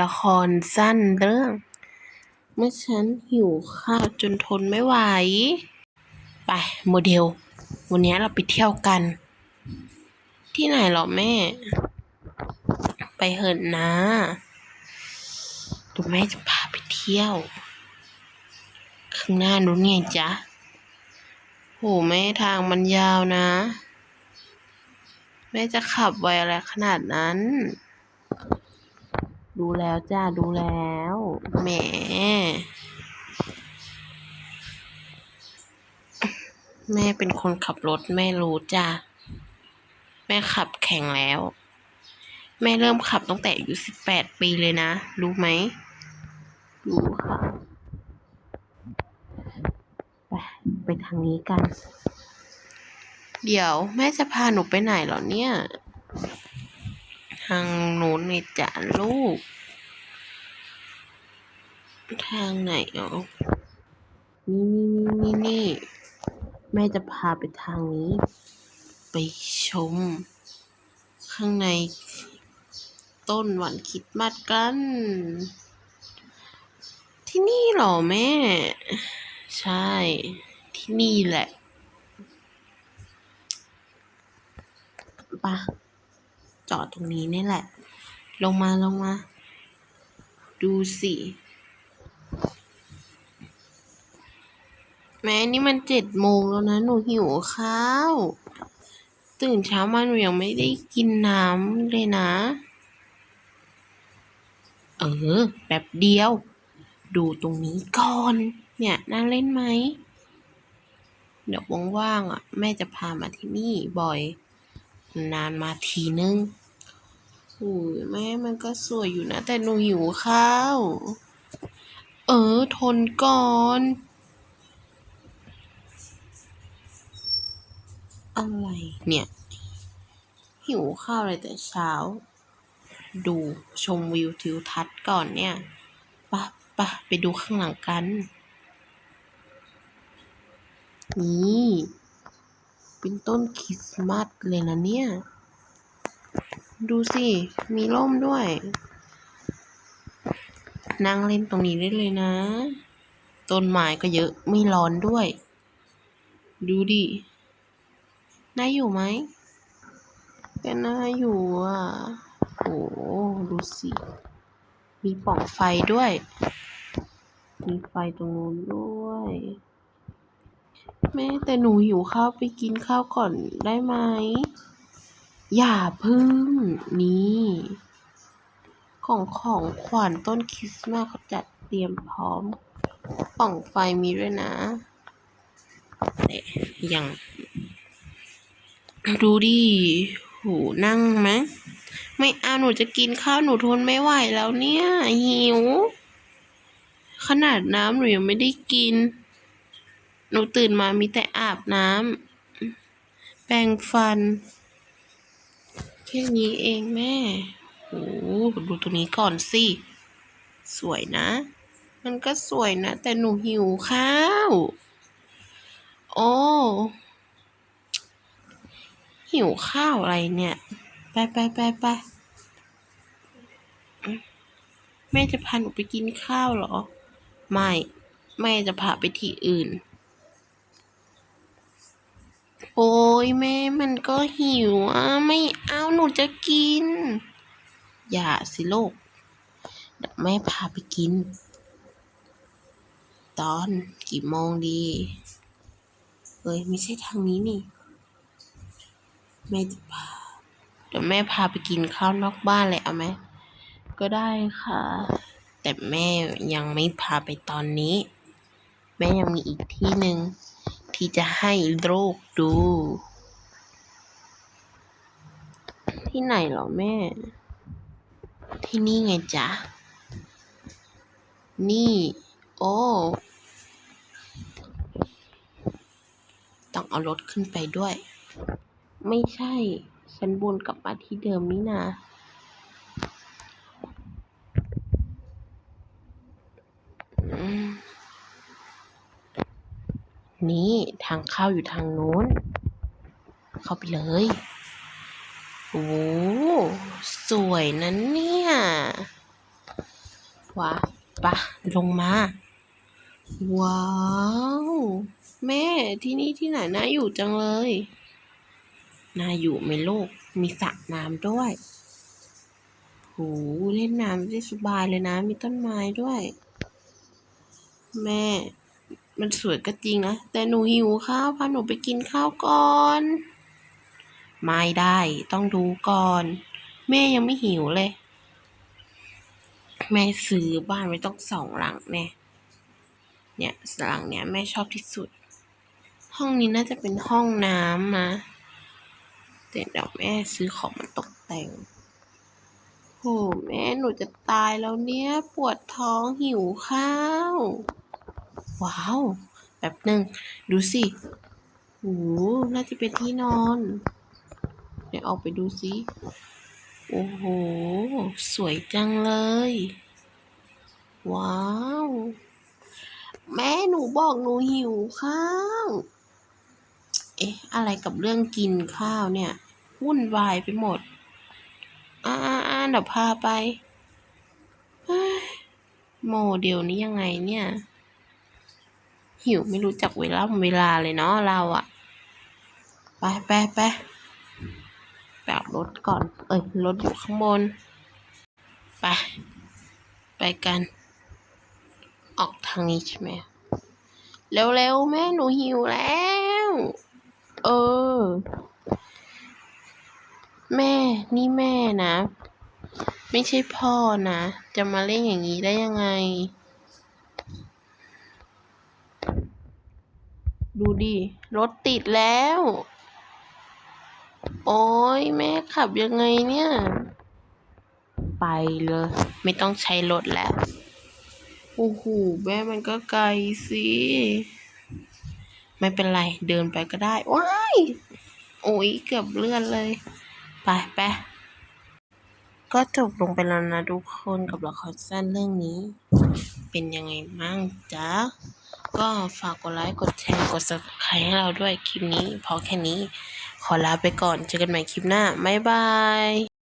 ละครสั้นเรื่อง เมื่อฉันหิวข้าวจนทนไม่ไหว ไปโมเดล วันนี้เราไปเที่ยวกัน ที่ไหนหรอแม่ ไปเหินนะเดี๋ยวแม่จะพาไปเที่ยว ข้างหน้านู้นไงจ๊ะโหแม่ทางมันยาวนะ แม่จะขับไวอะไรขนาดนั้น ดูแล้วจ้าดูแล้วแหมแม่เป็นคนขับรถแม่รู้จ้าแม่ขับแข่งแล้ว แม่เริ่มขับตั้งแต่อายุสิบแปดปีเลยนะ รู้ไหม รู้ค่ะ ไปไปทางนี้กัน เดี๋ยวแม่จะพาหนูไปไหนเหรอเนี่ยทางโน้นนี่จ้ะลูก ทางไหนอ๋อนี่นี่นี่นี่นี่แม่จะพาไปทางนี้ ไปชม ข้างใน ต้นหวานคิดมัดกัน ที่นี่หรอแม่ ใช่ ที่นี่แหละปะ จอดตรงนี้นี่แหละ ลงมาลงมา ดูสิแม่นี่มันเจ็ดโมงแล้วนะ หนูหิวข้าว ตื่นเช้ามาหนูยังไม่ได้กินน้ำเลยนะ เออแป๊บเดียว ดูตรงนี้ก่อน เนี่ยน่าเล่นไหม เดี๋ยวว่างๆอะ แม่จะพามาที่นี่บ่อย นานมาทีนึง โอ้ยแม่มันก็สวยอยู่นะ แต่หนูหิวข้าว เออ ทนก่อนอะไรเนี่ย หิวข้าวอะไรแต่เช้า ดูชมวิวทิวทัศน์ก่อนเนี่ยปะปะไปดูข้างหลังกัน นี่ เป็นต้นคริสต์มาสเลยนะเนี่ย ดูสิ มีร่มด้วย นั่งเล่นตรงนี้ได้เลยนะ ต้นไม้ก็เยอะ ไม่ร้อนด้วย ดูดิน่าอยู่ไหมก็น่าอยู่อะ โอ้ดูสิ มีปล่องไฟด้วย มีไฟตรงนู้นด้วย แม่แต่หนูหิวข้าวไปกินข้าวก่อนได้ไหม อย่าพึ่งนี่ ของของขวัญต้นคริสต์มาสเขาจัดเตรียมพร้อมป่องไฟมีด้วยนะเนี่ยอย่างดูดิโหนั่งไหมไม่เอาหนูจะกินข้าวหนูทนไม่ไหวแล้วเนี่ย หิว ขนาดน้ำหนูยังไม่ได้กิน หนูตื่นมามีแต่อาบน้ำแปรงฟัน ค่นี้เองแม่โหดูตัวนี้ก่อนสิ สวยนะ มันก็สวยนะ แต่หนูหิวข้าว โอ้ หิวข้าวอะไรเนี่ย ไปไปไปไปแม่จะพาหนูไปกินข้าวเหรอ ไม่ แม่จะพาไปที่อื่น อ้ยแม่มันก็หิวอะไม่เอาหนูจะกิน อย่าสิโลกเดี๋ยวแม่พาไปกิน ตอนกี่โมงดีเอ้ยไม่ใช่ทางนี้นี่แม่จะพาเดี๋ยวแม่พาไปกินข้าวนอกบ้านเลยเอาไหมก็ได้ค่ะ แต่แม่ยังไม่พาไปตอนนี้ แม่ยังมีอีกที่หนึ่ง ที่จะให้โลกดู ที่ไหนเหรอแม่ ที่นี่ไงจ๊ะ นี่ โอ้ ต้องเอารถขึ้นไปด้วย ไม่ใช่ ฉันวนกลับมาที่เดิมนี่นะ นี่ทางเข้าอยู่ทางโน้น เข้าไปเลย โอ้สวยนะเนี่ยว้าปะลงมา ว้าว แม่ที่นี่ที่ไหนน่าอยู่จังเลยน่าอยู่ไหมลูก มีสระน้ำด้วยโหเล่นน้ำได้สบายเลยนะ มีต้นไม้ด้วย แม่ มันสวยก็จริงนะ แต่หนูหิวข้าวพาหนูไปกินข้าวก่อน ไม่ได้ต้องดูก่อน แม่ยังไม่หิวเลย แม่ซื้อบ้านไว้ต้องสองหลังแน่เนี่ยหลังเนี้ยแม่ชอบที่สุด ห้องนี้น่าจะเป็นห้องน้ำนะแต่เดี๋ยวแม่ซื้อของมาตกแต่งโหแม่หนูจะตายแล้วเนี่ย ปวดท้องหิวข้าว ว้าวแบบหนึ่งดูสิโหน่าจะเป็นที่นอน เดี๋ยวออกไปดูสิโอ้โห สวยจังเลย ว้าว แม่หนูบอกหนูหิวข้าว เอ๊ะ อะไรกับเรื่องกินข้าวเนี่ย วุ่นวายไปหมด อ่าอ่าเดี๋ยวพาไปโมเดลนี้ยังไงเนี่ย หิวไม่รู้จักเวลาเวลาเลยเนาะเราอะไปไปไปแบบรถก่อน เอ้ยรถอยู่ข้างบน ไป ไปกัน ออกทางนี้ใช่ไหมเร็วๆแม่หนูหิวแล้ว เออ แม่นี่แม่นะ ไม่ใช่พ่อนะ จะมาเล่นอย่างนี้ได้ยังไง ดูดิ รถติดแล้ว โอ้ยแม่ขับยังไงเนี่ย ไปเลย ไม่ต้องใช้รถแล้ว โอ้โหแม่มันก็ไกลสิ ไม่เป็นไร เดินไปก็ได้ ว้าย โอ้ยเกือบเลื่อนเลย ไปไปก็จบลงไปแล้วนะทุกคนกับละครสั้นเรื่องนี้ เป็นยังไงมั่งจ๊ะ ก็ฝากกดไลค์ กดแชร์ กด subscribe ให้เราด้วยคลิปนี้ พอแค่นี้ ขอลาไปก่อน เจอกันใหม่คลิปหน้า บ๊ายบาย